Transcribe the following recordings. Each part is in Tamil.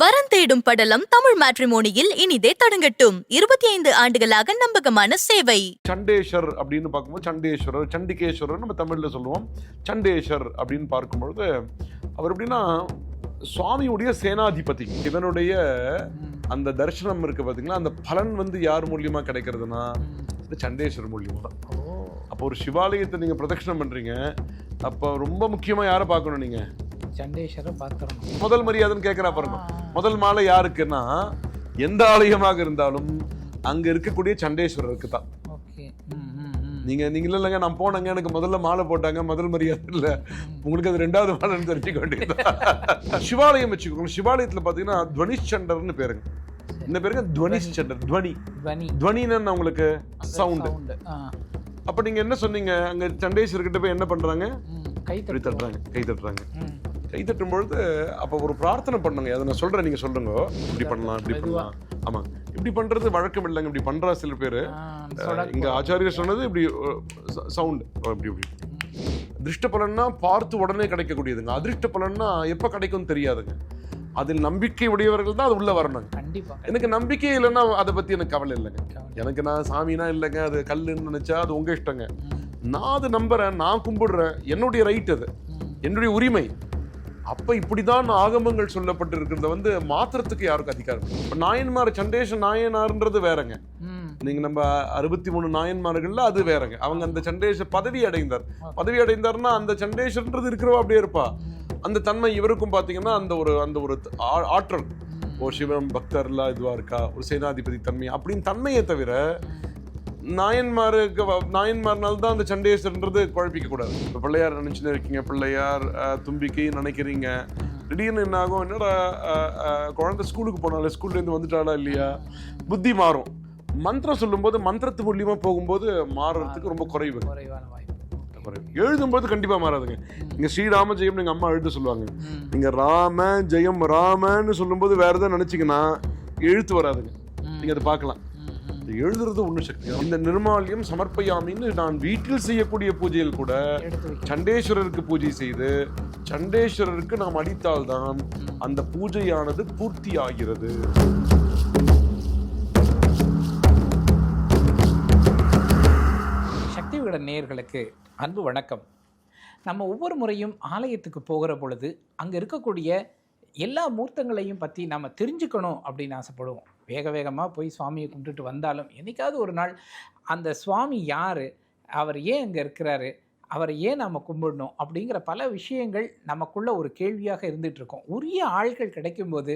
வரன் தேடும் படலம் தமிழ் மேட்ரிமோனியில் இனிதே தொடங்கட்டும். இருபத்தி ஐந்து ஆண்டுகளாக நம்பகமான சேவை. சண்டேஸ்வர் அப்படின்னு பார்க்கும்போது சண்டேஸ்வரர் சண்டிகேஸ்வரர் நம்ம தமிழில் சொல்லுவோம். சண்டேஸ்வர் அப்படின்னு பார்க்கும்பொழுது அவர் எப்படின்னா சுவாமியுடைய சேனாதிபதி. இவனுடைய அந்த தரிசனம் இருக்கு பார்த்தீங்களா அந்த பலன் வந்து யார் மூலியமா கிடைக்கிறதுனா இந்த சண்டேஸ்வர் மூலியமா தான். அப்போ ஒரு சிவாலயத்தை நீங்க பிரதட்சணம் பண்றீங்க. அப்போ ரொம்ப முக்கியமா யாரை பார்க்கணும் நீங்க? சண்டேஸ்வரை பார்த்துடணும். முதல் மரியாதைன்னு கேட்கிறா பாருங்க. முதல் மாலை யாருக்குன்னா எந்த ஆலயமாக இருந்தாலும் அங்க இருக்கக்கூடிய சண்டேஸ்வரருக்கு தான் நீங்க நீங்க இல்ல இல்லைங்க நான் போனேங்க எனக்கு முதல்ல மாலை போட்டாங்க முதல் மரியாதை இல்ல. உங்களுக்கு அது ரெண்டாவது மாலைன்னு தெரிஞ்சுக்க வேண்டியது சிவாலயம் வச்சுக்கோங்க. சிவாலயத்துல பாத்தீங்கன்னா துவனிச்சண்டர்னு பேருங்க. இந்த பேருங்க? துவனிச்சண்டர் துவனி. துவனி. துவனின்னு உங்களுக்கு சவுண்ட் அப்ப நீங்க என்ன சொன்னீங்க? அங்க சண்டேஸ்வர் கிட்ட போய் என்ன பண்றாங்க? கை தட்டுறாங்க கை தட்டுறாங்க. கை தட்டும் பொழுது அப்ப ஒரு பிரார்த்தனை பண்ணுங்க. அதை நான் சொல்றேன் நீங்க சொல்லுங்க. இப்படி பண்ணலாம் இப்படி. பண்ணலாம். ஆமா. இப்படி பண்றது வழக்கம் இல்லைங்க. இப்படி பண்றா சில பேரு. இங்க ஆச்சாரியர் சொன்னது இப்படி சவுண்ட். இப்படி இப்படி. திருஷ்ட பலன்னா பார்த்து உடனே கிடைக்கக்கூடியதுங்க. அதிர்ஷ்ட பலன்னா எப்ப கிடைக்கும் தெரியாதுங்க. அதில் நம்பிக்கை உடையவர்கள் தான் அது உள்ள வரணுங்க கண்டிப்பா. எனக்கு நம்பிக்கை இல்லைன்னா அதை பத்தி எனக்கு கவலை இல்லைங்க. எனக்கு நான் சாமினா இல்லைங்க. அது கல்லுன்னு நினைச்சா அது உங்க இஷ்டங்க. நான் அது நம்புறேன். நான் கும்பிடுறேன். என்னுடைய ரைட் அது. என்னுடைய உரிமை. அப்ப இப்படிதான் ஆகமங்கள் சொல்லப்பட்டு இருக்கிறத வந்து மாத்திரத்துக்கு யாருக்கும் அதிகாரம். இப்ப நாயன்மார் சண்டேஷ நாயனார்ன்றது வேறங்க. நீங்க நம்ம அறுபத்தி மூணு நாயன்மார்கள்ல அது வேறங்க. அவங்க அந்த சண்டேஷ பதவி அடைந்தார். பதவி அடைந்தார்னா அந்த சண்டேஷன்றது இருக்கிறவா அப்படியே இருப்பா. அந்த தன்மை இவருக்கும் பாத்தீங்கன்னா அந்த ஒரு அந்த ஒரு ஆற்றல். ஓ சிவம் பக்தர்லாம் இதுவா இருக்கா? ஒரு சேனாதிபதி தன்மை அப்படின்னு தன்மையை தவிர நாயன்மாருக்கு நாயன்மார்னால தான் அந்த சண்டேஸ்வரன்றது குழப்பிக்க கூடாது இப்போ பிள்ளையார் நினைச்சுன்னு இருக்கீங்க பிள்ளையார் தும்பிக்கை நினைக்கிறீங்க. திடீர்னு என்ன ஆகும்? என்னடா குழந்தை ஸ்கூலுக்கு போனாலே ஸ்கூல்ல இருந்து வந்துட்டாளா இல்லையா? புத்தி மாறும். மந்திரம் சொல்லும்போது மந்திரத்து மூலியமா போகும்போது மாறுறதுக்கு ரொம்ப குறைவு. எழுதும்போது கண்டிப்பா மாறாதுங்க. நீங்க ஸ்ரீராம ஜெயம் எங்க அம்மா எழுத சொல்லுவாங்க. ம், நீங்க ராம ஜெயம் ராமன்னு சொல்லும்போது வேற எதாவது நினைச்சீங்கன்னா எழுத்து வராதுங்க. ம், நீங்க அதை பார்க்கலாம். இது எழுதுறது ஒண்ணு சக்தி. இந்த நிர்மாலியம் சமர்ப்பயாமின்னு நான் வீட்டில் செய்யக்கூடிய பூஜையில் கூட சண்டேஸ்வரருக்கு பூஜை செய்து சண்டேஸ்வரருக்கு நாம் அடித்தால்தான் அந்த பூஜையானது பூர்த்தி ஆகிறது சக்தி விகட நேயர்களுக்கு அன்பு வணக்கம். நம்ம ஒவ்வொரு முறையும் ஆலயத்துக்கு போகிற பொழுது அங்கே இருக்கக்கூடிய எல்லா மூர்த்தங்களையும் பற்றி நம்ம தெரிஞ்சுக்கணும் அப்படின்னு ஆசைப்படுவோம். வேக வேகமாக போய் சுவாமியை கும்பிட்டுட்டு வந்தாலும் என்னைக்காவது ஒரு நாள் அந்த சுவாமி யார்? அவர் ஏன் அங்கே இருக்கிறாரு? அவரை ஏன் நாம் கும்பிடணும்? அப்படிங்கிற பல விஷயங்கள் நமக்குள்ள ஒரு கேள்வியாக இருந்துட்டு இருக்கோம். உரிய ஆள்கள் கிடைக்கும்போது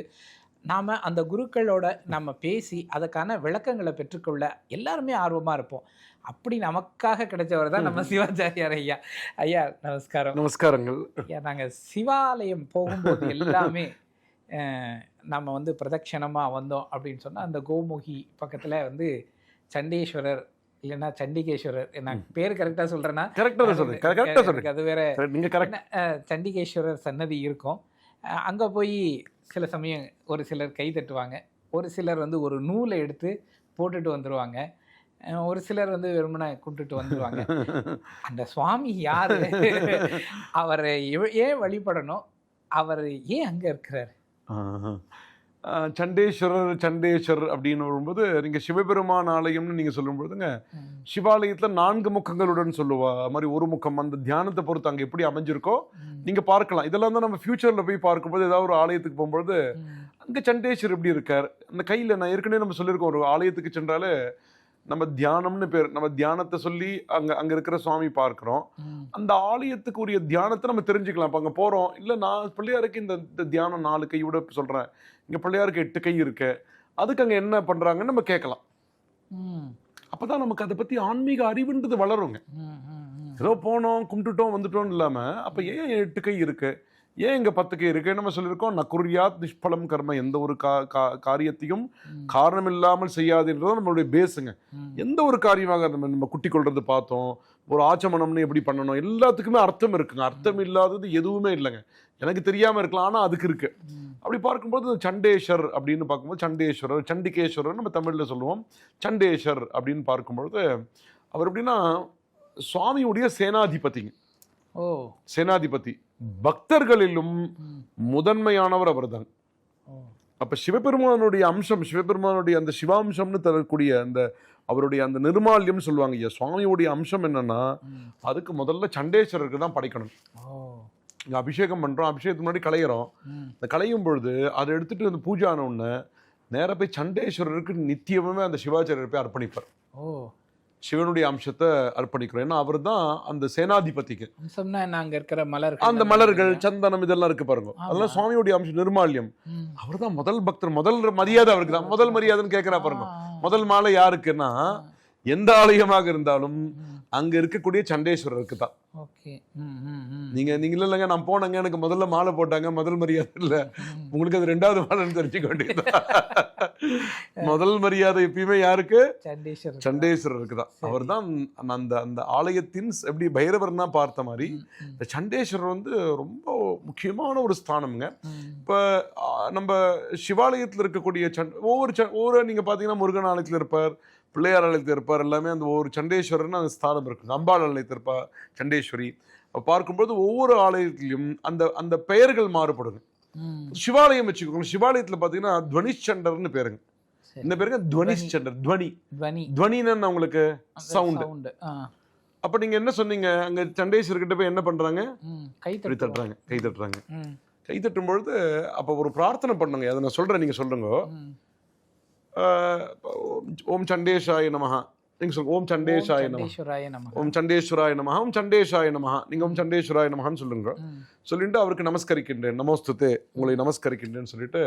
நாம் அந்த குருக்களோட நம்ம பேசி அதுக்கான விளக்கங்களை பெற்றுக்கொள்ள எல்லாருமே ஆர்வமாக இருப்போம். அப்படி நமக்காக கிடைச்சவர் தான் நம்ம சிவாச்சாரியார் ஐயா. ஐயா நமஸ்காரம். நமஸ்காரங்கள். ஐயா நாங்கள் சிவாலயம் போகும்போது எல்லாமே நம்ம வந்து பிரதட்சணமாக வந்தோம் அப்படின்னு சொன்னால் அந்த கோமுகி பக்கத்தில் வந்து சண்டீஸ்வரர் இல்லைன்னா சண்டிகேஸ்வரர். நான் பேர் கரெக்டாக சொல்கிறேன்னா கரெக்டா சொல்றேன். கரெக்டா சொல்றேன். அது வேற நீங்க கரெக்ட் அஹ், சண்டிகேஸ்வரர் சன்னதி இருக்கும். அங்கே போய் சில சமயம் ஒரு சிலர் கை தட்டுவாங்க. ஒரு சிலர் வந்து ஒரு நூலை எடுத்து போட்டுட்டு வந்துடுவாங்க ஒரு சிலர் வந்து வெறுமனை கும்பிட்டுட்டு வந்துடுவாங்க அந்த சுவாமி யாரு? அவரை ஏன் வழிபடணும்? அவர் ஏன் அங்கே இருக்கிறார்? சண்டேஸ்வரர் சண்டேஸ்வரர் அப்படின்னு வரும்போது நீங்க சிவபெருமான் ஆலயம்னு நீங்க சொல்லும்போதுங்க சிவாலயத்துல நான்கு முகங்களுடன் சொல்லுவா. அது மாதிரி ஒரு முகம் அந்த தியானத்தை பொறுத்து அங்க எப்படி அமைஞ்சிருக்கோ நீங்க பார்க்கலாம். இதெல்லாம் தான் நம்ம ஃபியூச்சர்ல போய் பார்க்கும்போது ஏதாவது ஒரு ஆலயத்துக்கு போகும்போது அங்க சண்டேஸ்வர் எப்படி இருக்கார்? அந்த கையில நான் ஏற்கனவே நம்ம சொல்லியிருக்கோம் ஒரு ஆலயத்துக்கு சென்றாலே நம்ம தியானம்னு பேர் நம்ம தியானத்தை சொல்லி அங்க அங்க இருக்கிற சுவாமி பார்க்கிறோம். அந்த ஆலயத்துக்கு உரிய தியானத்தை நம்ம தெரிஞ்சுக்கலாம். இப்போ அங்கே போகிறோம் இல்லை நான் பிள்ளையாருக்கு இந்த தியானம் நாலு கையோட சொல்கிறேன் இங்கே பிள்ளையாருக்கு எட்டு கை இருக்கு. அதுக்கு அங்கே என்ன பண்ணுறாங்கன்னு நம்ம கேட்கலாம். அப்போ தான் நமக்கு அதை பற்றி ஆன்மீக அறிவுன்றது வளருங்க. ஏதோ போனோம் கும்பிட்டுட்டோம் வந்துட்டோம் இல்லாமல் அப்போ ஏன் எட்டு கை இருக்கு? ஏன் இங்கே பத்து கை இருக்கு நம்ம சொல்லியிருக்கோம்? நக்குரியாத் நிஷ்பலம் கர்ம எந்த ஒரு கா கா- காரியத்தையும் காரணம் இல்லாமல் செய்யாதுன்றது நம்மளுடைய பேஸுங்க. எந்த ஒரு காரியமாக நம்ம நம்ம குட்டி கொள்றது பார்த்தோம் ஒரு ஆச்சமனம்னு எப்படி பண்ணணும் எல்லாத்துக்குமே அர்த்தம் இருக்குங்க. அர்த்தம் இல்லாதது எதுவுமே இல்லைங்க. எனக்கு தெரியாம இருக்கலாம் ஆனா அதுக்கு இருக்கு. அப்படி பார்க்கும்போது சண்டேஸ்வர் அப்படின்னு பார்க்கும்போது சண்டேஸ்வரர் சண்டிகேஸ்வரர் நம்ம தமிழ்ல சொல்லுவோம். சண்டேஸ்வர் அப்படின்னு பார்க்கும்பொழுது அவர் எப்படின்னா சுவாமியுடைய சேனாதிபதிங்க. ஓ. சேனாதிபதி. பக்தர்களிலும் முதன்மையானவர் அவர்தான். ஓ அப்ப சிவபெருமானுடைய அம்சம் சிவபெருமானுடைய அந்த சிவாம்சம்னு தரக்கூடிய அந்த அவருடைய அந்த நிர்மால்யம் சொல்லுவாங்க ஐயா சுவாமியுடைய அம்சம் என்னன்னா. அதுக்கு முதல்ல சண்டேஸ்வரருக்கு தான் படைக்கணும். இங்க அபிஷேகம் பண்றோம் அபிஷேகத்துக்கு முன்னாடி களையிறோம். இந்த களையும் பொழுது அதை எடுத்துட்டு வந்து பூஜை ஆன உடனே நேரா போய் சண்டேஸ்வரருக்கு நித்தியமே அந்த சிவாச்சாரியர் போய் அர்ப்பணிப்பார். ஓ. சிவனுடைய அம்சத்தை அர்ப்பணிக்கிறோம். ஏன்னா அவர் தான் அந்த சேனாதிபதிக்கு. அம்சம்னா அங்க இருக்கிற மலர்கள் அந்த மலர்கள் சந்தனம் இதெல்லாம் இருக்கு பாருங்க. அதெல்லாம் சுவாமியுடைய அம்சம் நிர்மால்யம். அவர் தான் முதல் பக்தர் முதல் மரியாதை அவருக்கு தான் முதல் மரியாதைன்னு கேட்கிறா பாருங்க. முதல் மாலை யாருக்குன்னா எந்த ஆலயமாக இருந்தாலும். அங்க இருக்கக்கூடிய சண்டேஸ்வரருக்கு தான் நீங்க நீங்க இல்ல இல்லைங்க நான் போனேங்க எனக்கு முதல்ல மாலை போட்டாங்க முதல் மரியாதை இல்ல. உங்களுக்கு அது ரெண்டாவது மாலைன்னு தெரிஞ்சுக்க வேண்டியது முதல் மரியாதை எப்பயுமே யாருக்கு? சண்டீஸ்வரர் சண்டேஸ்வரருக்கு தான். அவர் தான் அந்த அந்த ஆலயத்தின் எப்படி பைரவர்னா பார்த்த மாதிரி இந்த சண்டேஸ்வரர் வந்து ரொம்ப முக்கியமான ஒரு ஸ்தானம்ங்க. இப்போ நம்ம சிவாலயத்தில் இருக்கக்கூடிய சண் ஒவ்வொரு ஒவ்வொரு நீங்கள் பார்த்தீங்கன்னா முருகன் ஆலயத்தில் இருப்பார். பிள்ளையார் ஆலயத்தில் இருப்பார் எல்லாமே அந்த ஒவ்வொரு சண்டேஸ்வரர்னு அந்த ஸ்தானம் இருக்குங்க அம்பாள் இருப்பார் சண்டேஸ்வரி. பார்க்கும்போது ஒவ்வொரு ஆலயத்திலையும் அந்த அந்த பெயர்கள் மாறுபடுங்க. சிவாலயம் வச்சுக்கோங்க சிவாலயத்தில் பார்த்தீங்கன்னா துவனிச்சண்டர்னு பேருங்க. இந்த பேருங்க துவனிச்சண்டர் துவனி. துவனி. துவனின்னு உங்களுக்கு சவுண்ட். அப்ப நீங்க என்ன சொன்னீங்க? அங்க சண்டேஸ்வரர்கிட்ட போய் என்ன பண்றாங்க? கை. தட்டுறாங்க கை தட்டுறாங்க. கை தட்டும் பொழுது அப்ப ஒரு பிரார்த்தனை பண்ணுங்க. அதை நான் சொல்றேன் நீங்க சொல்லுங்க. ஓம் சண்டேஷாய நமஹ. நீங்க சொல்லுங்க ஓம் சண்டேஷாய நமக ஓம் சண்டேஸ்வராய நமஹ ஓம் சண்டேஷாய நமஹ. நீங்க ஓம் சண்டேஸ்வராய நமஹன்னு சொல்லுங்க. சொல்லிட்டு அவருக்கு நமஸ்கரிக்கின்றேன். நமஸ்துதே உங்களை நமஸ்கரிக்கின்றேன்னு சொல்லிட்டு.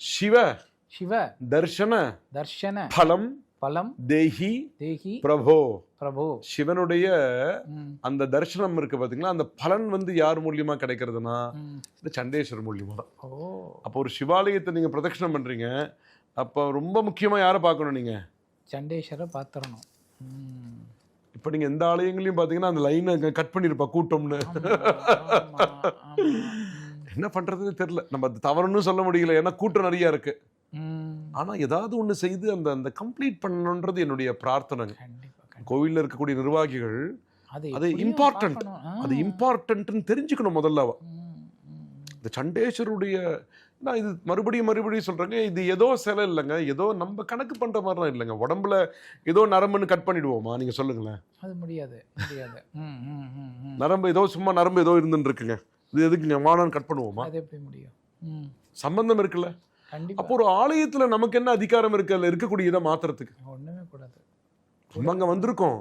சிவ சிவ தர்ஷன தர்ஷன பலம் பலம் தேஹி தேகி பிரபோ. பிரபு. சிவனுடைய அந்த தரிசனம் இருக்கு பாத்தீங்களா? அந்த பலன் வந்து யார் மூலியமா கிடைக்கிறதுனா. இந்த சண்டேஸ்வரர் மூலியமா தான். அப்போ ஒரு சிவாலயத்தை நீங்க பிரதட்சணம் பண்றீங்க. அப்போ ரொம்ப முக்கியமா யாரை பார்க்கணும் நீங்க சண்டேஸ்வர பாத்திரணும் ம். இப்போ நீங்க எந்த ஆலயங்களையும் பாத்தீங்கன்னா அந்த லைனை கட் பண்ணிருப்பா கூட்டம்னு என்ன பண்றதுன்னு தெரியல நம்ம தவறுன்னு சொல்ல முடியல ஏன்னா கூட்டம் நிறைய இருக்கு ம். ஆனா ஏதாவது ஒண்ணு செய்து அந்த அந்த கம்ப்ளீட் பண்ணணுன்றது என்னுடைய பிரார்த்தனைங்க. கோவில்ல இருக்கக்கூடிய நிர்வாகிகள் அது. ஆ. அது இம்பார்ட்டன்ட்னு தெரிஞ்சுக்கணும் முதல்ல. இந்த சண்டேஸ்வருடைய நான் இது மறுபடியும் மறுபடியும் சொல்றேங்க இது ஏதோ சிலை இல்லைங்க ஏதோ நம்ம கணக்கு பண்ற மாதிரிலாம் இல்லைங்க. உடம்புல ஏதோ நரம்புன்னு கட் பண்ணிடுவோமா? நீங்க சொல்லுங்களேன். அது முடியாது முடியாது. நரம்பு ஏதோ சும்மா நரம்பு ஏதோ இருந்துன்னு இருக்குங்க. இது எதுக்குங்க வானான்னு கட் பண்ணுவோமா? அது எப்படி முடியும்? சம்பந்தம் இருக்குல்ல. அப்போ ஒரு ஆலயத்துல நமக்கு என்ன அதிகாரம் இருக்கு அதுல இருக்கக்கூடிய இதை மாத்துறதுக்கு. ஒண்ணுமே கூடாது. நம்ம அங்க வந்திருக்கோம்.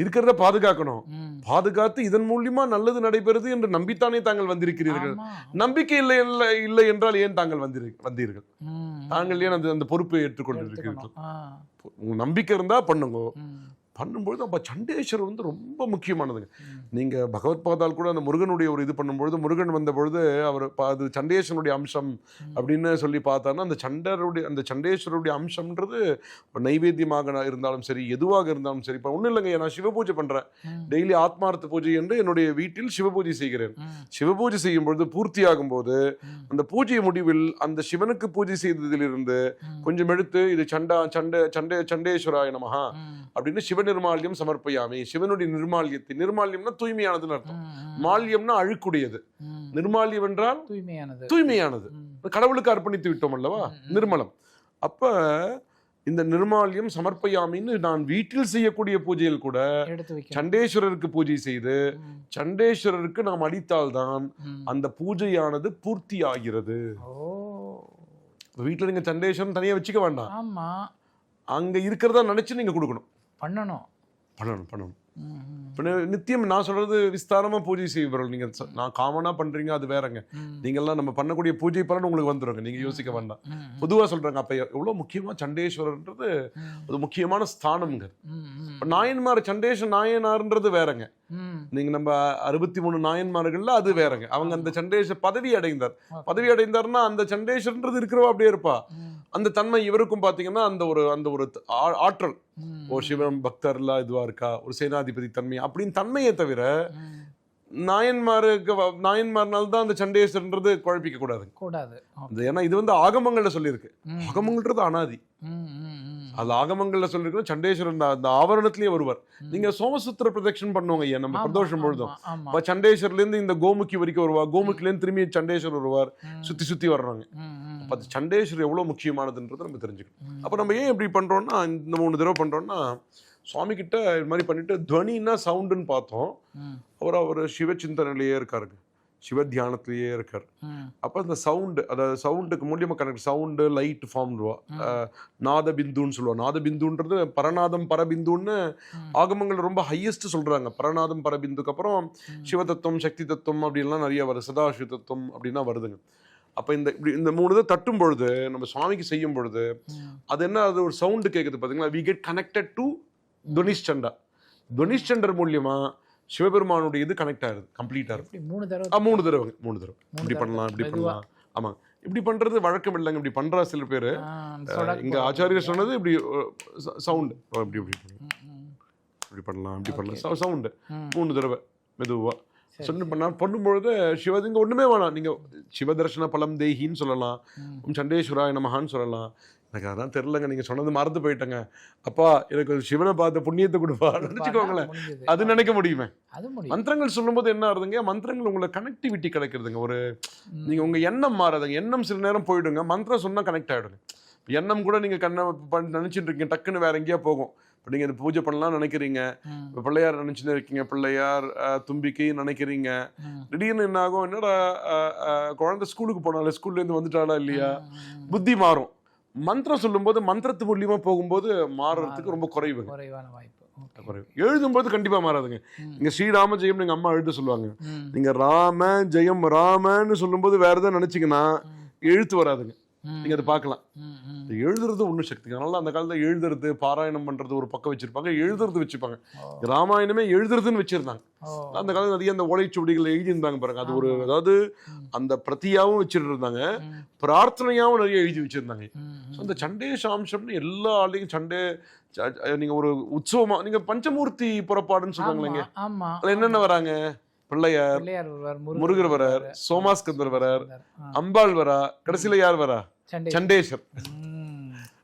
இருக்கிறத பாதுகாக்கணும். பாதுகாத்து இதன் மூலியமா நல்லது நடைபெறுது என்று நம்பித்தானே தாங்கள் வந்திருக்கிறீர்கள். நம்பிக்கை இல்லை இல்லை இல்லை என்றால் ஏன் தாங்கள் வந்திரு வந்தீர்கள்? தாங்கள் ஏன் அந்த அந்த பொறுப்பை ஏற்றுக்கொண்டிருக்கிறீர்கள்? நம்பிக்கை இருந்தா பண்ணுங்க. பண்ணும்பொழுது அப்ப சண்டேஸ்வரர் வந்து ரொம்ப முக்கியமானதுங்க. ம். நீங்க பகவத் பாதால் கூட அந்த முருகனுடைய ஒரு இது பண்ணும்பொழுது முருகன் வந்த பொழுது அவர் அது சண்டேஸ்வரனுடைய அம்சம் அப்படின்னு சொல்லி பார்த்தாருன்னா அந்த சண்டருடைய அந்த சண்டேஸ்வரருடைய அம்சம்ன்றது நைவேத்தியமாக இருந்தாலும் சரி எதுவாக இருந்தாலும் சரி இப்போ ஒன்றும் இல்லைங்க நான் சிவபூஜை பண்றேன். ம், டெய்லி ஆத்மார்த்த பூஜை என்று என்னுடைய வீட்டில் சிவபூஜை செய்கிறேன். சிவபூஜை செய்யும் பொழுது பூர்த்தியாகும் போது ம், அந்த பூஜை முடிவில் அந்த சிவனுக்கு பூஜை செய்ததிலிருந்து கொஞ்சம் எடுத்து இது சண்டா சண்டே சண்டே சண்டேஸ்வராய நமஹா அப்படின்னு சிவநிர்மால்யம் சமர்ப்பயாமி. சிவனுடைய நிர்மால்யத்தை நிர்மால்யம்னா தூய்மையானதுன்னு அர்த்தம். மால்யம்னா அழுக்குடையது. நிர்மால்யம் என்றால் தூய்மையானது. தூய்மையானது. கடவுளுக்கு அர்ப்பணித்து விட்டோம் அல்லவா. நிர்மலம். அப்ப இந்த நிர்மால்யம் சமர்ப்பயாமின்னு நான் வீட்டில் செய்யக்கூடிய பூஜையில் கூட சண்டேஸ்வரருக்கு பூஜை செய்து சண்டேஸ்வரருக்கு நாம் அடித்தால்தான். அந்த பூஜையானது பூர்த்தி ஆகிறது வீட்டில் நீங்க சண்டேஸ்வரன் தனியா வச்சுக்க வேண்டாம். அங்க இருக்கிறதா நினைச்சு நீங்க கொடுக்கணும். பண்ணணும். பண்ணணும் பண்ணணும். இப்ப நித்தியம் நான் சொல்றது விஸ்தாரமா பூஜை செய்வர்கள் நீங்க நான் காமனா பண்றீங்க அது வேறங்க. ம், நீங்கெல்லாம் நம்ம பண்ணக்கூடிய பூஜை பலன் உங்களுக்கு வந்துருங்க. நீங்க யோசிக்க வேண்டாம். பொதுவா சொல்றாங்க அப்ப எவ்வளவு முக்கியமா சண்டேஸ்வரர்ன்றது அது முக்கியமான ஸ்தானம்ங்க. நாயன்மார் சண்டேஷ நாயனார்ன்றது வேறங்க. நீங்க நம்ம அறுபத்தி மூணு நாயன்மார்கள்ல அது வேறங்க. அவங்க அந்த சண்டேஷ பதவி அடைந்தார். பதவி அடைந்தார்னா அந்த சண்டேஸ்வரன்றது இருக்கிறவா அப்படியே இருப்பா. அந்த தன்மை இவருக்கும் பாத்தீங்கன்னா அந்த ஒரு அந்த ஒரு ஆற்றல். ஓ சிவம் பக்தர்லாம் இதுவா இருக்கா? ஒரு சேனாதிபதி தன்மை. அப்படின்னு தன்மையை தவிர. நாயன்மாருக்கு நாயன்மார்னால தான் அந்த சண்டேஸ்வரன்றது குழப்பிக்க கூடாது. கூடாது ஏன்னா இது வந்து ஆகமங்கள்ல சொல்லியிருக்கு. ஆகமங்கள்ன்றது அனாதி. அது ஆகமங்கள்ல சொல்லிருக்கோம் சண்டேஸ்வரர் அந்த- ஆவரணத்திலேயே வருவார். நீங்க சோமசுத்திர பிரதட்சணம் பண்ணுவாங்க ஐயா நம்ம பிரதோஷம் பொழுதும். சண்டேஸ்வர்ல இருந்து இந்த கோமுகி வரைக்கும் வருவார் கோமுக்கில இருந்து திரும்பி சண்டேஸ்வரர் வருவார். சுத்தி சுத்தி வர்றாங்க அப்ப அது சண்டேஸ்வரர் எவ்வளவு முக்கியமானதுன்றதை நம்ம தெரிஞ்சுக்கணும். அப்ப நம்ம ஏன் இப்படி பண்றோம்னா இந்த மூணு தடவை பண்றோம்னா சுவாமி கிட்ட இது மாதிரி பண்ணிட்டு துவனின்னா சவுண்டுன்னு பார்த்தோம். அவர் அவர் சிவ சிந்தனையிலேயே இருக்காருங்க. சிவ தியானத்திலேயே இருக்கார் அப்போ அந்த சவுண்டு அதாவது சவுண்டுக்கு மூலியமா கனெக்ட் சவுண்டு லைட் ஃபார்ம்டுவா நாத பிந்துன்னு சொல்லுவா நாத பிந்துன்றது பரநாதம் பரபிந்துன்னு. ஆகமங்கள் ரொம்ப ஹையஸ்ட் சொல்றாங்க. பரநாதம் பரபிந்துக்கு அப்புறம். சிவதத்துவம் சக்தி தத்துவம் அப்படின்லாம் நிறைய வருது. சதாசிவ தத்துவம் அப்படின்னா வருதுங்க. அப்போ இந்த இப்படி இந்த மூணு இதை தட்டும் பொழுது நம்ம சுவாமிக்கு செய்யும் பொழுது. அது என்ன அது ஒரு சவுண்டு கேட்குது பார்த்தீங்களா வி கெட் கனெக்டட் டு துனிஷ்சண்டா துனிஷ்சண்டர் மூலியமா சிவபெருமானுடைய இது கனெக்ட் ஆகுது கம்ப்ளீட் ஆகுது மூணு தடவை? மூணு தடவை மூணு தடவை. இப்படி. பண்ணலாம் இப்படி. பண்ணலாம். ஆமாங்க இப்படி பண்றது வழக்கம் இல்லைங்க இப்படி பண்றா சில பேர். இங்க. ஆச்சாரியர் சொன்னது இப்படி சவுண்டு. இப்படி இப்படி இப்படி பண்ணலாம் இப்படி பண்ணலாம். சவுண்டு. மூணு தடவை மெதுவா. சரி, சொன்ன பண்ணா பண்ணும்பொழுது சிவதிங்க ஒண்ணுமே வேணாம். நீங்க சிவதர்ஷன பலம் தேகின்னு சொல்லலாம். சண்டேஸ்வராய நமஹான்னு சொல்லலாம். எனக்கு அதான் தெரிலங்க நீங்க சொன்னது மறந்து போயிட்டேங்க. அப்பா எனக்கு சிவனை பார்த்த புண்ணியத்தை கொடுப்பா நினைச்சுக்கோங்களேன். அது நினைக்க முடியுமே. மந்திரங்கள் சொல்லும்போது என்ன ஆகுதுங்க? மந்திரங்கள் உங்களை கனெக்டிவிட்டி கிடைக்கிறதுங்க ஒரு ம். நீங்க உங்க எண்ணம் மாறாதுங்க. எண்ணம் சில நேரம் போயிடுங்க. மந்திரம் சொன்னா கனெக்ட் ஆயிடுங்க. எண்ணம் கூட நீங்க கண்ணை நினைச்சிட்டு இருக்கீங்க. டக்குன்னு வேற எங்கேயா போகும். இப்போ நீங்க இந்த பூஜை பண்ணலாம் நினைக்கிறீங்க. இப்போ பிள்ளையார் நினைச்சுன்னு இருக்கீங்க. பிள்ளையார் அஹ், தும்பிக்கை நினைக்கிறீங்க. திடீர்னு என்ன ஆகும்? என்னடா குழந்தை ஸ்கூலுக்கு போனாலே ஸ்கூல்ல இருந்து வந்துட்டாளா இல்லையா? புத்தி மாறும். மந்திரம் சொல்லும்போது மந்திரத்து மூலியமா போகும்போது மாறுறதுக்கு ரொம்ப குறைவுங்க குறைவான வாய்ப்பு. குறைவு. எழுதும்போது கண்டிப்பா மாறாதுங்க. ம். இங்க ஸ்ரீராம ஜெயம் எங்க அம்மா எழுத சொல்லுவாங்க. நீங்க ராம ஜெயம் ராமன்னு சொல்லும்போது வேற எதாவது நினைச்சீங்கன்னா எழுத்து வராதுங்க. நீங்க அதை பார்க்கலாம். எழுதுறது ஒன்றும் சக்திங்க அதனால அந்த காலத்துல எழுதுறது பாராயணம் பண்றது ஒரு பக்கம் வச்சிருப்பாங்க எழுதுறது வச்சுப்பாங்க ஓ, ராமாயணமே எழுதுறதுன்னு வச்சிருந்தாங்க. அந்த காலத்துல நிறைய அந்த ஓலைச்சுவடிகள் எழுதியிருந்தாங்க பாருங்க. அது ஒரு. அதாவது அந்த பிரதியாவும் வச்சிட்டு இருந்தாங்க பிரார்த்தனையாவும் நிறைய எழுதி வச்சிருந்தாங்க. அந்த சண்டேஷாம்சம்னு எல்லா ஆளையும் சண்டே நீங்க ஒரு உற்சவமா நீங்க பஞ்சமூர்த்தி புறப்பாடுன்னு ஆமா, ஆமா. அதுல என்னென்ன வராங்க? பிள்ளையார் முருகர் வரார் சோமாஸ்கந்தர் வரார் அம்பாள் வரா கடைசியில யார் வரா? சண்டே. சண்டேஸ்வர்.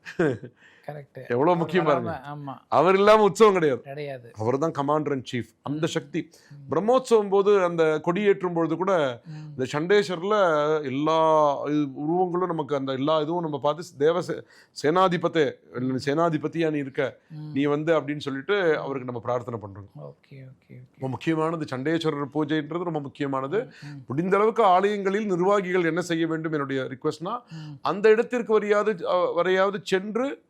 கரெக்ட் எவ்வளவு முக்கியம் ஆமா. அவர் இல்லாம உற்சவம் கிடையாது. கிடையாது. அவர் தான் கமாண்டர் அண்ட் சீஃப் அந்த சக்தி. பிரம்மோற்சவம் போது அந்த கொடியேற்றும் பொழுது கூட இந்த சண்டேஸ்வரில் எல்லா உருவங்களும் நமக்கு அந்த எல்லா இதுவும் நம்ம பார்த்து தேவ சே- சேனாதிபத்தே இல்ல, சேனாதிபதியா நீ இருக்க. நீ வந்து அப்படின்னு சொல்லிட்டு அவருக்கு நம்ம பிரார்த்தனை பண்றோம். Okay okay okay. ரொம்ப முக்கியமானது சண்டேஸ்வரர் பூஜைன்றது ரொம்ப முக்கியமானது. முடிந்த அளவுக்கு ஆலயங்களில் நிர்வாகிகள் என்ன செய்ய வேண்டும் என்னுடைய ரிக்வஸ்ட்னா. அந்த இடத்திற்கு வரையாவது வரையாவது சென்று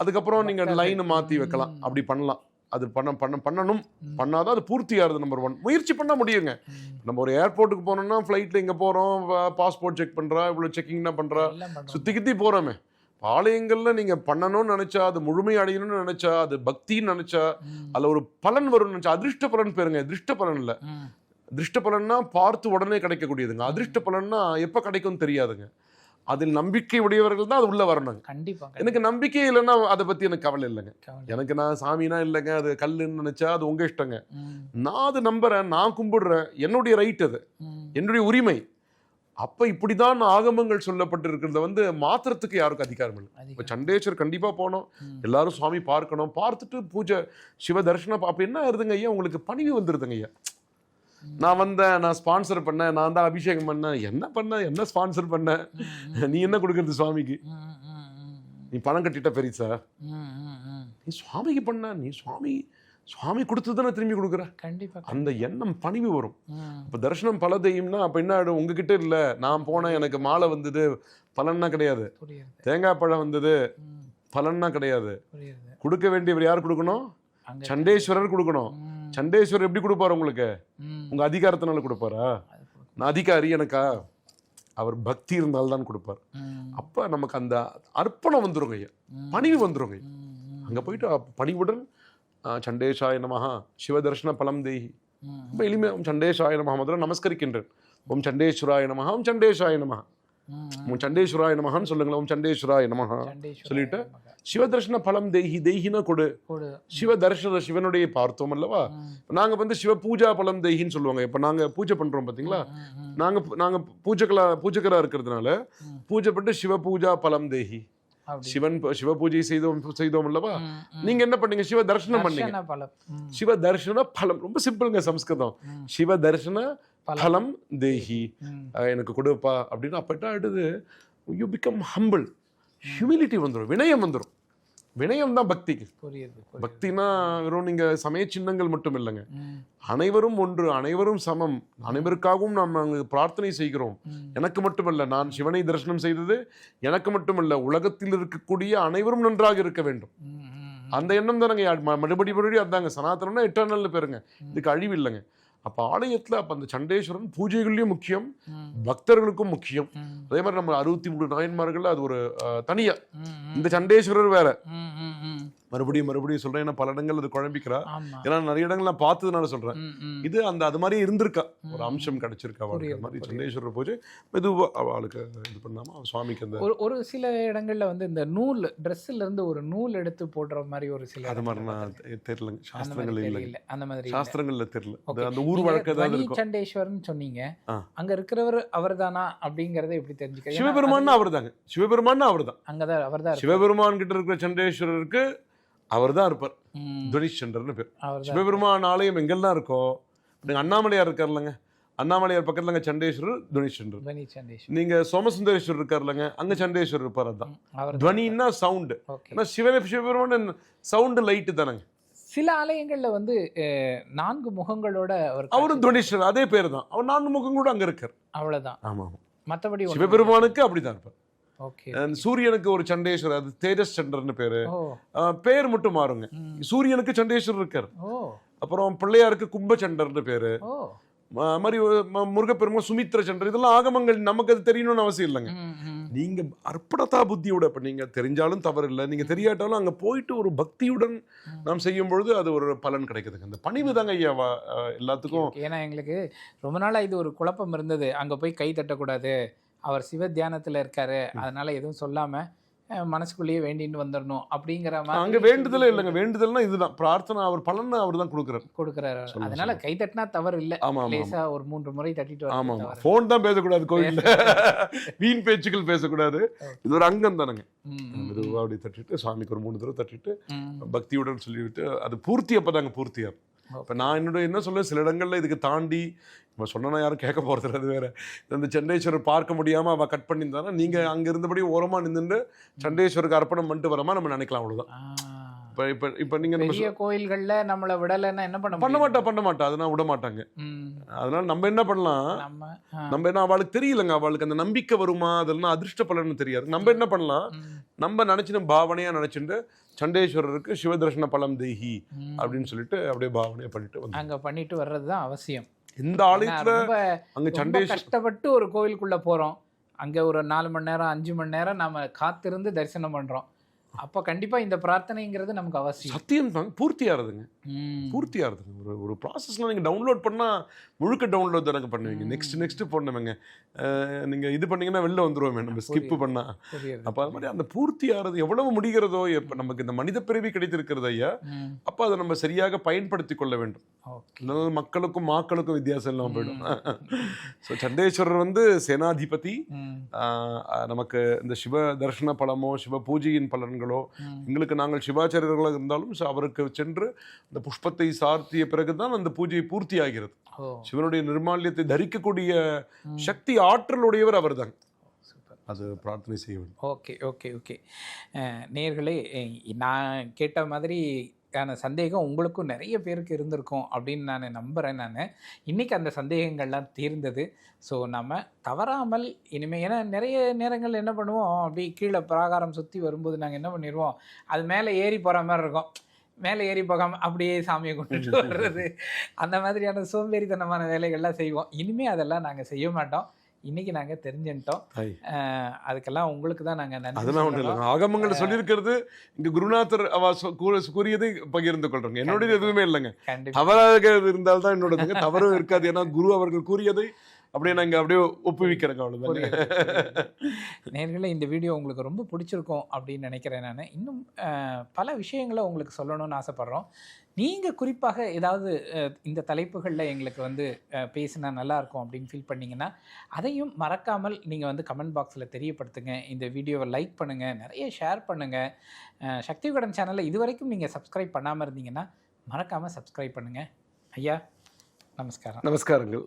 அதுக்கப்புறம் நீங்க பக்தர்கள். லைனை மாத்தி வைக்கலாம். அப்படி பண்ணலாம் அது பண்ண பண்ண பண்ணணும். பண்ணாதான் அது பூர்த்தி ஆகுது நம்பர் ஒன் முயற்சி பண்ண முடியுங்க. நம்ம ஒரு ஏர்போர்ட்டுக்கு போனோம்னா ஃப்ளைட்டில் இங்கே போகிறோம் பாஸ்போர்ட் செக் பண்ணுறா இவ்வளோ செக்கிங்னா பண்ணுறா. சுற்றி கித்தி போகிறோமே ஆலயங்களில் நீங்கள் பண்ணணும்னு நினச்சா அது முழுமை அடையணும்னு நினச்சா அது பக்தின்னு நினச்சா அதில் ஒரு பலன் வரும்னு நினச்சா அதிர்ஷ்ட பலன் பேருங்க அதிர்ஷ்ட பலன் இல்லை. அதிர்ஷ்ட பலன்னா பார்த்து உடனே கிடைக்கக்கூடியதுங்க அதிர்ஷ்ட பலன்னா எப்போ கிடைக்கும்னு தெரியாதுங்க அதில் நம்பிக்கை உடையவர்கள் தான் அது உள்ளே வரணுங்க. கண்டிப்பா எனக்கு நம்பிக்கை இல்லைன்னா அதை பற்றி எனக்கு கவலை இல்லைங்க. எனக்கு நான் சாமினா இல்லைங்க அது கல்லுன்னு நினச்சா அது உங்கள் இஷ்டங்க. நான் அது நம்புறேன் நான் கும்பிடுறேன் என்னுடைய ரைட் அது. என்னுடைய உரிமை. அப்ப இப்படிதான் ஆகமங்கள் சொல்லப்பட்டிருக்கிறத வந்து மாத்திரத்துக்கு யாருக்கும் அதிகாரம் இல்லை. இப்ப. சண்டேஸ்வர் கண்டிப்பா போனோம். எல்லாரும் சுவாமி பார்க்கணும். பார்த்துட்டு பூஜை சிவ தரிசனம் அப்ப என்ன ஆகுதுங்க ஐயா? உங்களுக்கு பணிவு வந்துருதுங்க ஐயா. நான் வந்தேன் நான் ஸ்பான்சர் பண்ணேன் நான் தான் அபிஷேகம் பண்ணேன். என்ன பண்ண? என்ன ஸ்பான்சர் பண்ண? நீ என்ன கொடுக்கறது சுவாமிக்கு? நீ பணம் கட்டிட்ட பெரிசா. நீ சுவாமிக்கு பண்ண நீ சுவாமி சுவாமி கொடுத்து தானே திரும்பி கொடுக்குற? கண்டிப்பா அந்த எண்ணம் பணிவு வரும். இப்போ தரிசனம் பல தெய்யம்னா அப்போ என்ன ஆகிடும் உங்ககிட்ட இல்லை. நான் போனேன் எனக்கு மாலை வந்தது பலன்னா கிடையாது. தேங்காய் பழம் வந்தது பலன்னா கிடையாது. கொடுக்க வேண்டியவர் யார் கொடுக்கணும்? சண்டேஸ்வரர் கொடுக்கணும். ம், சண்டேஸ்வரர் எப்படி கொடுப்பாரு உங்களுக்கு. உங்க அதிகாரத்தினால கொடுப்பாரா. நான் அதிகாரி எனக்கா? அவர் பக்தி இருந்தால்தான் கொடுப்பார். அப்ப நமக்கு அந்த அர்ப்பணம் வந்துருங்க ஐயா பணிவு வந்துருங்க ஐயா. அங்க போயிட்டு பணிவுடன் சண்டேஷாய நமஹா சிவதர்ஷன பலம் ம், ரொம்ப எளிமையா ஓம் சண்டேஷாய நமஹா முதல்ல நமஸ்கரிக்கின்றேன். ஓம் சண்டேஸ்வராய நமஹா ஓம் சண்டேஷாய நமஹா. ஓம் சண்டேஸ்வராய நமஹான்னு சொல்லுங்களேன். ஓம் சண்டேஸ்வராய நமஹா. சண்டேஸ்வரர் சொல்லிட்டு நமக. சிவதர்ஷன பலம் தேஹி தேஹினா கொடு. கொடு. சிவ தரிசன சிவனுடைய பார்த்தோம் அல்லவா? நாங்க வந்து சிவ பூஜா பலம் தேகின்னு சொல்லுவாங்க. இப்ப நாங்க பூஜை பண்றோம் பாத்தீங்களா? நாங்க நாங்க பூஜைகளா பூஜைக்கரா இருக்கிறதுனால. பூஜை பண்ணிட்டு சிவ பூஜா பலம் தேகி. சிவன் சிவ பூஜை செய்தோம் செய்தோம் அல்லவா. நீங்க என்ன பண்ணீங்க? சிவ தர்ஷனம் பண்ணீங்க. சிவ தர்ஷன பலம். ரொம்ப சிம்பிளுங்க சம்ஸ்கிருதம். சிவ தர்ஷன பலம். தேஹி எனக்கு கொடுப்பா அப்படின்னு அப்பட்டா அடுத்து யூ பிகம் ஹம்பிள் ஹியூமிலிட்டி வந்துடும் வினயம் வந்துடும் வினயம் தான் பக்திக்கு புரியுது. பக்தினா வெறும் நீங்க சமய சின்னங்கள் மட்டும் இல்லைங்க. அனைவரும் ஒன்று அனைவரும் சமம். அனைவருக்காகவும் நாம் அங்கு பிரார்த்தனை செய்கிறோம். எனக்கு மட்டுமல்ல நான் சிவனை தரிசனம் செய்தது எனக்கு மட்டுமல்ல உலகத்தில் இருக்கக்கூடிய அனைவரும் நன்றாக இருக்க வேண்டும். அந்த எண்ணம் தானங்க. மறுபடி மறுபடியும் அதாங்க. சனாதனம்னா எட்டர்னல் பேருங்க. இதுக்கு அழிவு இல்லைங்க. அப்போ ஆலயத்தில் அப்போ அந்த சண்டேஸ்வரன் பூஜைகள்லையும் முக்கியம் பக்தர்களுக்கும் முக்கியம். அதே மாதிரி நம்ம அறுபத்தி மூணு நாயன்மார்கள் அது ஒரு தனியா. இந்த சண்டேஸ்வரர் வேற. மறுபடியும் மறுபடியும் சொல்றேன். ஏன்னா பல இடங்கள் அது குழம்பிக்கிறா. ஏன்னா நிறைய இடங்கள் நான் பார்த்ததுனால சொல்றேன். இது அந்த அது மாதிரி இருந்திருக்கா. ஒரு அம்சம் கிடைச்சிருக்கா அவளுக்கு. மாதிரி புரியுது. சண்டேஸ்வரர் பூஜை. மெதுவா அவளுக்கு இது பண்ணாம சுவாமிக்கு அந்த ஒரு சில இடங்கள்ல வந்து இந்த நூல் ட்ரெஸ்ல இருந்து ஒரு நூல் எடுத்து போடுற மாதிரி ஒரு சில அது மாதிரி நான் தெரியலங்க. அந்த சாஸ்திரங்கள் தெரியல. அந்த மாதிரி இல்ல. சாஸ்திரங்கள்ல தெரியல. அந்த ஊர் வழக்கு இருக்கும். சண்டேஸ்வரன் சொன்னீங்க. அங்க இருக்கிறவர் அவர்தானா அப்படிங்கறத எப்படி தெரிஞ்சுக்க? சிவபெருமான் அவர் தாங்க சிவபெருமான் அவர் தான் அங்கதான் அவர்தான் சிவபெருமான் கிட்ட இருக்கிற சண்டேஸ்வரருக்கு அவர் தான் இருப்பார். துனிஷ் சண்டர்னு பேர். சிவபெருமான் ஆலயம் எங்கெல்லாம் இருக்கோ நீங்க அண்ணாமலையார் இருக்கார்லங்க. அண்ணாமலையார் பக்கத்துலங்க சண்டேஸ்வரர் துனிஷ் சண்டர் துவனி சண்டேஸ்வரன் நீங்க சோமசுந்தரேஸ்வரர் இருக்கார்லங்க அங்க சண்டேஸ்வரர் இருப்பார் அவர் துவனின்னா சவுண்டு. ஏன்னா சிவன சிவபெருமான் சவுண்டு லைட்டு தானங்க. சில ஆலயங்கள்ல வந்து நான்கு முகங்களோட அவர் அவரும் துவனீஸ்வரர் அதே பேர் தான் அவர் நான்கு முகம் கூட அங்க இருக்கார். அவ்வளவுதான். ஆமா மத்தபடி ஒண்ணும் சிவபெருமானுக்கு அப்படிதான் இருப்பார். சூரியனுக்கு ஒரு சண்டேஸ்வரர் அது தேஜஸ் சண்டர்னு பேரு. பேர் மட்டும் மாறுங்க. சூரியனுக்கு சண்டேஸ்வரர் இருக்கார். அப்புறம் பிள்ளையாருக்கு கும்பச்சண்டர்னு பேரு. மாதிரி ம- முருகப்பெருமான் சுமித்ர சண்டர் இதெல்லாம் ஆகமங்கள் நமக்கு அது தெரியணும்னு அவசியம் இல்லைங்க. நீங்க அர்ப்பணத்தா புத்தியோட இப்ப நீங்க தெரிஞ்சாலும் தவறு இல்லை. நீங்க தெரியாட்டாலும் அங்க போயிட்டு ஒரு பக்தியுடன் நாம் செய்யும் பொழுது அது ஒரு பலன் கிடைக்குதுங்க. அந்த பணிவு தாங்க ஐயா எல்லாத்துக்கும் ஏன்னா எங்களுக்கு ரொம்ப நாளா இது ஒரு குழப்பம் இருந்தது. அங்க போய் கை தட்டக்கூடாது. அவர் சிவ தியானத்துல இருக்காரு. அதனால எதுவும் சொல்லாம மனசுக்குள்ளேயே வேண்டின்னு வந்துடணும் அப்படிங்கிற மாதிரி அங்க வேண்டுதலே இல்லைங்க. வேண்டுதல்னா இதுதான். பிரார்த்தனை அவர் பலனை அவர் தான் கொடுக்குறாரு. கொடுக்குறாரு. அதனால கை தட்டினா தவறு இல்ல. ஆமா லேசா ஒரு மூன்று முறை தட்டிட்டு ஆமா ஃபோன் தான் பேசக்கூடாது கோயில்ல. வீண் பேச்சுக்கள் பேசக்கூடாது. இது ஒரு அங்கம் தானங்க. ம், ம், மெதுவா அப்படி தட்டிட்டு சுவாமிக்கு ஒரு மூணு தடவை தட்டிட்டு. பக்தியுடன் சொல்லிவிட்டு அது பூர்த்தி அப்பதாங்க பூர்த்தியார் இப்போ நான் என்னோட என்ன சொல்ல சில இடங்கள்ல இதுக்கு தாண்டி இப்போ சொன்னா யாரும் கேட்க இல்ல, அது வேற. இந்த சண்டேஸ்வரர் பார்க்க முடியாம அவ கட் பண்ணியிருந்தானா நீங்க அங்க இருந்தபடி ஓரமா நின்னுட்டு சண்டேஸ்வருக்கு அர்ப்பணம் பண்ணிட்டு வரமா நம்ம நினைக்கலாம் அவ்வளவுதான். ஆ. இப்போ இப்போ இப்போ நீங்க நம்ம கோயில்கள்ல நம்மள விடலைன்னா என்ன பண்ண பண்ண? மாட்டா பண்ண மாட்டா. அதெல்லாம் விட மாட்டாங்க. அதனால நம்ம என்ன பண்ணலாம்? நம்ம. நம்ம என்ன அவளுக்கு தெரியலங்க அவளுக்கு அந்த நம்பிக்கை வருமா? அதெல்லாம் அதிர்ஷ்ட பலன்னு தெரியாது. நம்ம என்ன பண்ணலாம்? நம்ம நினைச்சு பாவனையா நினைச்சுட்டு சண்டேஸ்வரருக்கு சிவதர்ஷன பலம் ம். அப்படின்னு சொல்லிட்டு அப்படியே பாவனையா பண்ணிட்டு வந்து அங்க பண்ணிட்டு வர்றதுதான் அவசியம். இந்த ஆலயத்துல ரொம்ப அங்க சண்டேஸ்வரர் கஷ்டப்பட்டு ஒரு கோயிலுக்குள்ள போறோம். அங்க ஒரு நாலு மணி நேரம் அஞ்சு மணி நேரம் நாம காத்திருந்து தரிசனம் பண்றோம். அப்ப கண்டிப்பா இந்த பிரார்த்தனைங்கிறது நமக்கு அவசியம். சத்தியம் தாங்க பூர்த்தி ஆறுதுங்க ம். பூர்த்தி ஒரு ஒரு ப்ராசஸ்லாம் நீங்கள் டவுன்லோட் பண்ணால் முழுக்க டவுன்லோட் தானங்க பண்ணுவீங்க. நெக்ஸ்ட் நெக்ஸ்ட் பண்ணுவீங்க நீங்கள் இது பண்ணீங்கன்னா வெளில வந்துருவோமே. நம்ம ஸ்கிப் புரியுது. பண்ணா. புரியுது. அப்போ அது மாதிரி அந்த பூர்த்தி ஆறது எவ்வளவு முடிகிறதோ எப்போ நமக்கு இந்த மனித பிறவி கிடைத்திருக்கிறது ஐயா. அப்போ அதை நம்ம சரியாக பயன்படுத்தி கொள்ள வேண்டும். இல்லைன்னா மக்களுக்கும் மாக்களுக்கும் வித்தியாசம் இல்லாமல் போயிடும். ஸோ சண்டேஸ்வரர் வந்து சேனாதிபதி. நமக்கு இந்த சிவ தர்ஷன பலமோ சிவ பூஜையின் பலன்களோ ம். எங்களுக்கு நாங்கள் சிவாச்சாரியர்களாக இருந்தாலும் அவருக்கு சென்று அந்த புஷ்பத்தை சார்த்திய பிறகுதான் அந்த பூஜை பூர்த்தி ஆகிறது சிவனுடைய நிர்மால்யத்தை தரிக்கக்கூடிய. சக்தி ஆற்றலுடையவர் அவர்தான். சூப்பர். அது பிரார்த்தனை செய்ய வேண்டும். Okay okay okay. அஹ், நான் கேட்ட மாதிரி ஆன சந்தேகம் உங்களுக்கும் நிறைய பேருக்கு இருந்திருக்கும் அப்படின்னு நான் நம்புகிறேன் நான். இன்றைக்கி அந்த சந்தேகங்கள்லாம் தீர்ந்தது. ஸோ நம்ம தவறாமல் இனிமேல் ஏன்னா நிறைய நேரங்கள் என்ன பண்ணுவோம்? அப்படி கீழே பிராகாரம் சுற்றி வரும்போது நாங்கள் என்ன பண்ணிடுவோம் அது மேலே ஏறி போகிற மாதிரி இருக்கும். மேலே ஏறி போகாமல் அப்படியே சாமியை கொண்டுட்டு வர்றது. அந்த மாதிரியான சோம்பேறித்தனமான வேலைகள்லாம் செய்வோம். இனிமேல் அதெல்லாம் நாங்கள் செய்ய மாட்டோம். இன்றைக்கி நாங்கள் தெரிஞ்சுட்டோம் அதுக்கெல்லாம் உங்களுக்கு தான் நாங்கள் நன்றி அதெல்லாம் ஒன்றும். இல்லை ஆகமங்கள் சொல்லியிருக்கிறது இங்க குருநாதர் அவ கூறியதை பகிர்ந்து கொள்றோங்க. என்னுடைய எதுவுமே இல்லைங்க. தவறாக இருந்தால்தான் என்னோடதுங்க. தவறும் இருக்காது. ஏன்னா குரு அவர்கள் கூறியதை அப்படியே நாங்க அப்படியே ஒப்புவிக்கிறேங்க அவ்வளவுதான். புரியுது. நேர்களே இந்த வீடியோ உங்களுக்கு ரொம்ப பிடிச்சிருக்கும் அப்படின்னு நினைக்கிறேன் நான். இன்னும் பல விஷயங்களை உங்களுக்கு சொல்லணும்னு ஆசைப்பட்றோம். நீங்கள் குறிப்பாக ஏதாவது இந்த தலைப்புகளில் எங்களுக்கு வந்து பேசினா நல்லா இருக்கும் அப்படின்னு ஃபீல் பண்ணீங்கன்னா அதையும் மறக்காமல் நீங்கள் வந்து கமெண்ட் பாக்ஸில் தெரியப்படுத்துங்க. இந்த வீடியோவை லைக் பண்ணுங்கள் நிறைய ஷேர் பண்ணுங்கள் சக்தி விகடன் சேனலை இதுவரைக்கும் நீங்கள் சப்ஸ்கிரைப் பண்ணாமல் இருந்தீங்கன்னா மறக்காமல் சப்ஸ்கிரைப் பண்ணுங்கள் ஐயா நமஸ்காரம். நமஸ்காரங்கள்.